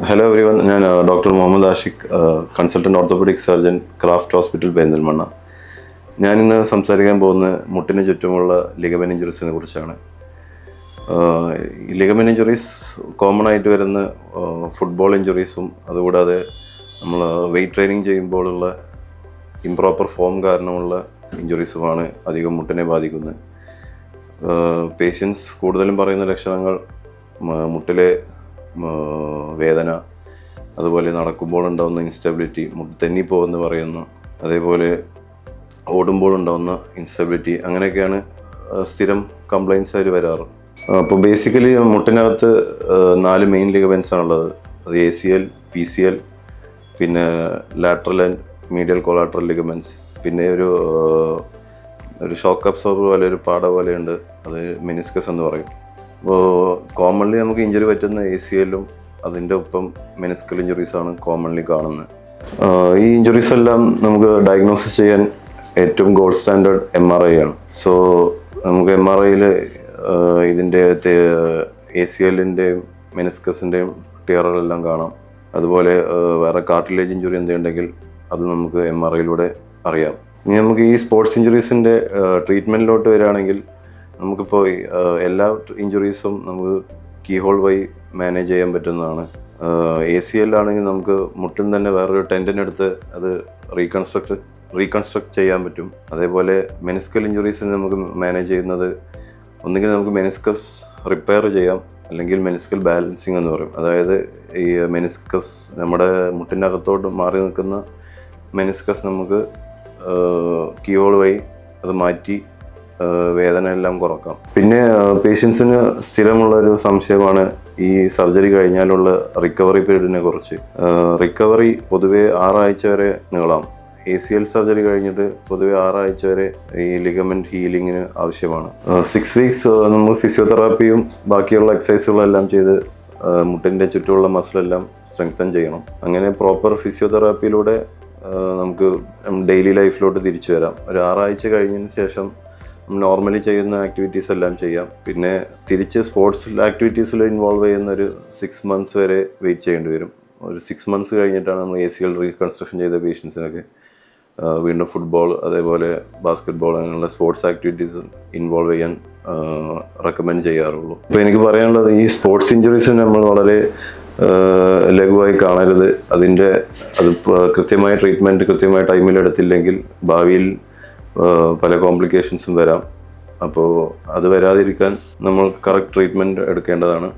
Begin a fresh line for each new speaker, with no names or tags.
Hello everyone ഞാൻ doctor Muhammad Ashiq consultant orthopaedic surgeon Craft hospital Perinthalmanna ഞാനിന്ന് സംസാരിക്കാൻ പോകുന്നത് മുട്ടിന് ചുറ്റുമുള്ള ലിഗമൻ ഇഞ്ചുറീസിനെ കുറിച്ചാണ്. ലിഗമൻ ഇഞ്ചുറീസ് കോമൺ ആയിട്ട് വരുന്ന ഫുട്ബോൾ ഇഞ്ചുറീസും അതുകൂടാതെ നമ്മൾ വെയിറ്റ് ട്രെയിനിങ് ചെയ്യുമ്പോഴുള്ള ഇംപ്രോപ്പർ ഫോം കാരണമുള്ള ഇഞ്ചുറീസുമാണ് അധികം മുട്ടിനെ ബാധിക്കുന്നത്. പേഷ്യൻസ് കൂടുതലും പറയുന്ന ലക്ഷണങ്ങൾ മുട്ടിലെ വേദന. അതുപോലെ നടക്കുമ്പോൾ ഉണ്ടാവുന്ന ഇൻസ്റ്റബിലിറ്റി തെന്നിപ്പോവെന്ന് പറയുന്നു അതേപോലെ ഓടുമ്പോൾ ഉണ്ടാവുന്ന ഇൻസ്റ്റബിലിറ്റി അങ്ങനെയൊക്കെയാണ് സ്ഥിരം കംപ്ലൈൻസ് അവർ വരാറ്. അപ്പോൾ ബേസിക്കലി മുട്ടിനകത്ത് നാല് മെയിൻ ലിഗമെൻസ് ആണുള്ളത്. അത് A C L P C L പിന്നെ lateral and medial collateral ligaments പിന്നെ ഒരു ഒരു ഷോക്ക് അബ്സോർബർ പോലെ ഒരു പാട പോലെയുണ്ട്. അത് മെനിസ്കസ് എന്ന് പറയും. അപ്പോൾ കോമൺലി നമുക്ക് ഇഞ്ചുറി പറ്റുന്ന എ സി എല്ലും അതിന്റെ ഒപ്പം മെനിസ്കൽ ഇഞ്ചുറീസ് ആണ് കോമൺലി കാണുന്നത്. ഈ ഇഞ്ചുറീസ് എല്ലാം നമുക്ക് ഡയഗ്നോസിസ് ചെയ്യാൻ ഏറ്റവും gold standard M R I ആണ്. സോ നമുക്ക് എം ആർ ഐയിൽ ഇതിന്റെ എ സി എല്ലിന്റെയും മെനിസ്കസിന്റെയും ടിയറുകളെല്ലാം കാണാം. അതുപോലെ വേറെ കാർട്ടിലേജ് ഇഞ്ചുറി എന്തുണ്ടെങ്കിൽ അത് നമുക്ക് എം ആർ ഐയിലൂടെ അറിയാം. ഇനി നമുക്ക് ഈ സ്പോർട്സ് ഇഞ്ചുറീസിന്റെ ട്രീറ്റ്മെന്റിലോട്ട് വരികയാണെങ്കിൽ നമുക്കിപ്പോൾ എല്ലാ ഇഞ്ചുറീസും നമുക്ക് കീ ഹോൾ വഴി മാനേജ് ചെയ്യാൻ പറ്റുന്നതാണ്. എ സി എൽ ആണെങ്കിൽ നമുക്ക് മുട്ടിൽ തന്നെ വേറൊരു ടെന്റിനെടുത്ത് അത് റീകൺസ്ട്രക്ട് റീകൺസ്ട്രക്ട് ചെയ്യാൻ പറ്റും. അതേപോലെ മെനിസ്കൽ ഇഞ്ചുറീസിന് നമുക്ക് മാനേജ് ചെയ്യുന്നത് ഒന്നുകിൽ നമുക്ക് മെനിസ്കസ് റിപ്പയർ ചെയ്യാം അല്ലെങ്കിൽ മെനിസ്കൽ ബാലൻസിങ് എന്ന് പറയും. അതായത് ഈ മെനിസ്കസ് നമ്മുടെ മുട്ടിന്റെ അകത്തോട്ട് മാറി നിൽക്കുന്ന മെനിസ്കസ് നമുക്ക് കീഹോൾ വഴി അത് മാറ്റി വേദന എല്ലാം കുറക്കാം. പിന്നെ പേഷ്യൻസിന് സ്ഥിരമുള്ളൊരു സംശയമാണ് ഈ സർജറി കഴിഞ്ഞാലുള്ള റിക്കവറി പീരീഡിനെ കുറിച്ച്. റിക്കവറി പൊതുവെ ആറാഴ്ച വരെ നീളാം. എ സി എൽ സർജറി കഴിഞ്ഞിട്ട് പൊതുവെ ആറാഴ്ച വരെ ഈ ലിഗമെന്റ് ഹീലിങ്ങിന് ആവശ്യമാണ്. സിക്സ് വീക്സ് നമ്മൾ ഫിസിയോതെറാപ്പിയും ബാക്കിയുള്ള എക്സസൈസുകളെല്ലാം ചെയ്ത് മുട്ടിന്റെ ചുറ്റുമുള്ള മസിലെല്ലാം സ്ട്രെങ്തൻ ചെയ്യണം. അങ്ങനെ പ്രോപ്പർ ഫിസിയോതെറാപ്പിയിലൂടെ നമുക്ക് ഡെയിലി ലൈഫിലോട്ട് തിരിച്ചു വരാം. ഒരു ആറാഴ്ച കഴിഞ്ഞതിന് ശേഷം നോർമലി ചെയ്യുന്ന ആക്ടിവിറ്റീസ് എല്ലാം ചെയ്യാം. പിന്നെ തിരിച്ച് സ്പോർട്സ് ആക്ടിവിറ്റീസിൽ ഇൻവോൾവ് ചെയ്യുന്ന ഒരു സിക്സ് മന്ത്സ് വരെ വെയിറ്റ് ചെയ്യേണ്ടി വരും. ഒരു സിക്സ് മന്ത്സ് കഴിഞ്ഞിട്ടാണ് നമ്മൾ എ സി എൽ റീകൺസ്ട്രക്ഷൻ ചെയ്ത പേഷ്യൻസിനൊക്കെ വീണ്ടും ഫുട്ബോൾ അതേപോലെ ബാസ്കറ്റ് ബോൾ അങ്ങനെയുള്ള സ്പോർട്സ് ആക്ടിവിറ്റീസ് ഇൻവോൾവ് ചെയ്യാൻ റെക്കമെൻഡ് ചെയ്യാറുള്ളൂ. അപ്പോൾ എനിക്ക് പറയാനുള്ളത് ഈ സ്പോർട്സ് ഇഞ്ചുറീസ് നമ്മൾ വളരെ ലഘുവായി കാണരുത്. അതിന്റെ അത് കൃത്യമായ ട്രീറ്റ്മെന്റ് കൃത്യമായ ടൈമിൽ എടുത്തില്ലെങ്കിൽ ഭാവിയിൽ പല കോംപ്ലിക്കേഷൻസും വരാം. അപ്പോൾ അത് വരാതിരിക്കാൻ നമ്മൾ കറക്റ്റ് ട്രീറ്റ്മെന്റ് എടുക്കേണ്ടതാണ്.